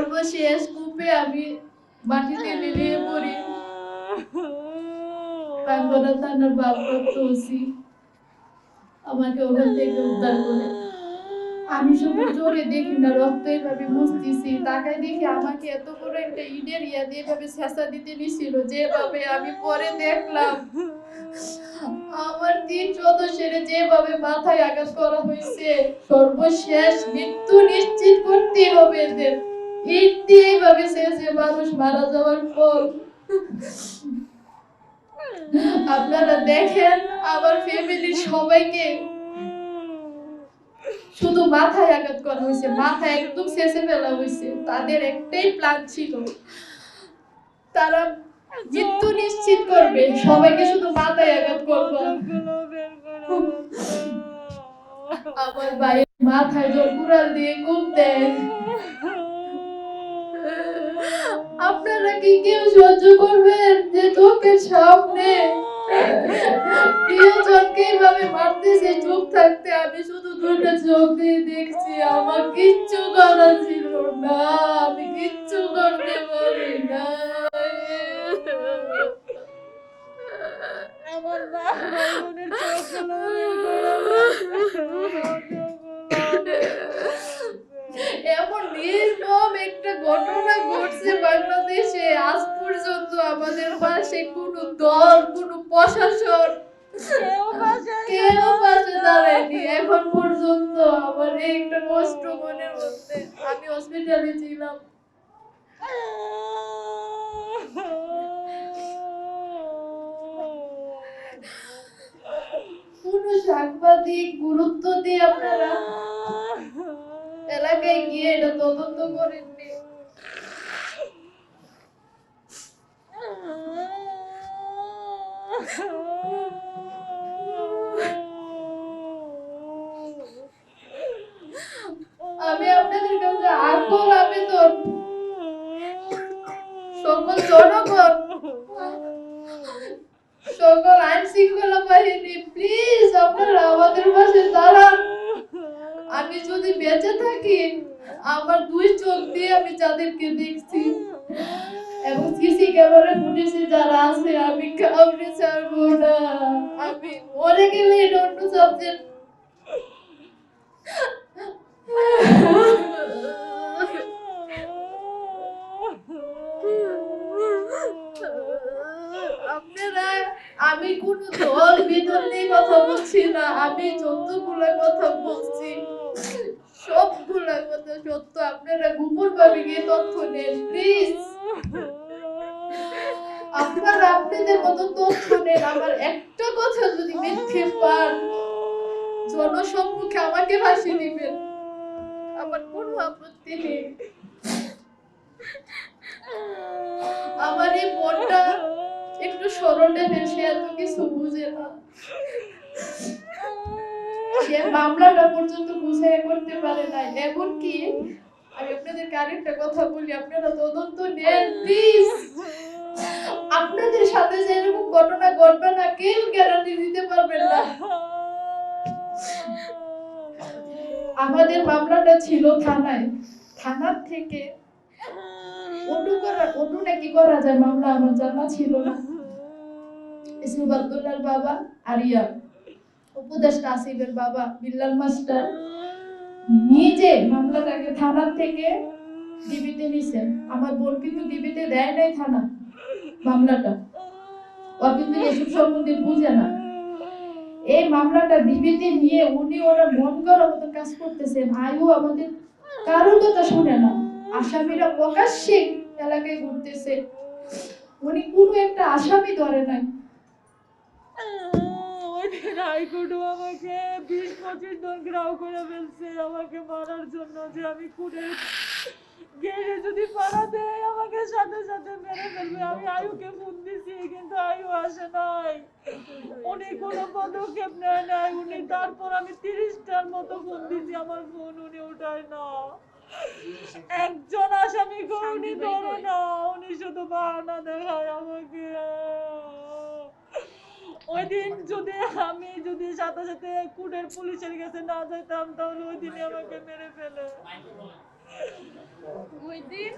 সর্বশেষ কূপে আমি মাটিতে লিলিয়ে পড়ি। আমাকে ওখান থেকে উদ্ধার করে। আমি শুধু জোরে দেখি না, রক্ত এভাবে আমাকে এত একটা ইয়া দিয়ে এভাবে দিতে নিছিল, যেভাবে আমি পরে দেখলাম। আমার যেভাবে মাথায় আঘাত করা হয়েছে, সর্বশেষ মৃত্যু নিশ্চিত করতে হবে এদের। ইট দিয়ে এইভাবে শেষে মানুষ মারা যাওয়ার পর। আপনারা দেখেন আমার ফ্যামিলির সবাইকে। শুধু মাথায় আঘাত করা হয়েছে, মাথায় একদম শেষে ফেলা হয়েছে। তাদের একটাই প্ল্যান ছিল, তারা মৃত্যু নিশ্চিত করবে। সবাইকে শুধু মাথায় আঘাত করবে। আমার ভাই মাথায় জোর কুড়াল দিয়ে কুপ দেয়। আপনারা কি কেউ সহ্য করবেন যে চোখের সামনে? চুপ থাকতে আমি শুধু দুটো চোখ দিয়ে দেখছি, আমার কিচ্ছু ছিল না, আমি কিচ্ছু করতে না বোনের চোখগুলো বের করে এমন নির্মম একটা ঘটনা ঘটছে বাংলাদেশে। আজ পর্যন্ত আমাদের পাশে কোনো দল কোনো প্রশাসন কেউ পাশে দাঁড়ায়নি এখন পর্যন্ত আমার এই একটা কষ্ট মনের মধ্যে। আমি হসপিটালে ছিলাম। কোনো সাংবাদিক গুরুত্ব দিয়ে আপনারা এলাকায় গিয়ে এটা তদন্ত করেননি আমি আপনাদের কাছে আকুল আবেদন সকল জনগণ সকল আইন শৃঙ্খলা বাহিনী প্লিজ আপনারা আমাদের পাশে দাঁড়ান। আমি যদি বেঁচে থাকি, আমার দুই চোখ দিয়ে আমি যাদেরকে দেখছি। এবং সিসি ক্যামেরা ফুটেজে যারা আছে, আমি কাউকে ছাড়বো না। আমি মরে গেলে অন্য সাবজেক্ট আমি কোন দল বিদল নিয়ে কথা বলছি না, আমি যতগুলা কথা বলছি সবগুলা কথা সত্য। আপনারা গোপন ভাবে গিয়ে তথ্য নেন প্লিজ আপনারা আপনাদের মতো তথ্য নেন, আমার একটা কথা যদি মিথ্যে পান, জনসম্মুখে আমাকে ফাঁসি দিবেন। আমার কোনো আপত্তি নেই। সে এত কিছু বুঝে না। সে মামলাটা পর্যন্ত বুঝাই করতে পারে না এমনকি আমি কথা বলি, আপনারা তদন্ত নেন প্লিজ আপনাদের সাথে যে এরকম ঘটনা ঘটবে না, কেউ গ্যারান্টি দিতে পারবেন না। আমাদের মামলাটা ছিল থানায়। থানার থেকে অন্য করা অন্য নাকি করা যায়, মামলা আমার জানা ছিল না। ইসমাইল আব্দুল্লাহর বাবা, আরিয়া। উপদেষ্টা আসিফের বাবা, বিল্লাল মাস্টার। নিজে মামলাটাকে থানার থেকে ডিবিতে নিছেন আমার বোন কিন্তু ডিবিতে দেয় নাই থানা মামলাটা। ও কিন্তু এসব সম্বন্ধে বুঝে না। এই মামলাটা ডিবিতে নিয়ে উনি ওনার মন করার মতো কাজ করতেছেন আয়ু আমাদের কারোর কথা শুনে না। আসামিরা প্রকাশ্যে এলাকায় ঘুরতেছে। উনি কোনো একটা আসামি ধরে নাই। হাইকোর্টও আমাকে বিশ পঁচিশ জন করে ফেলছে আমাকে মারার জন্য যে আমি যদি পাড়া দেয় আমাকে সাথে সাথে মেরে ফেলবে। আমি আয়ুকে ফোন দিছি কিন্তু আয়ু আসে নাই। উনি কোনো পদক্ষেপ নেয় নাই। উনি তারপর আমি তিরিশটার মতো ফোন দিছি আমার ফোন উনি উঠায় না। একজন আসামিকে উনি ধরে না উনি শুধু বাহানা দেখায় আমাকে। ওই দিন যদি আমি যদি সাথে সাথে কুটের পুলিশের কাছে না যেতাম তাহলে ওই দিনে আমাকে মেরে ফেলে। ওই দিন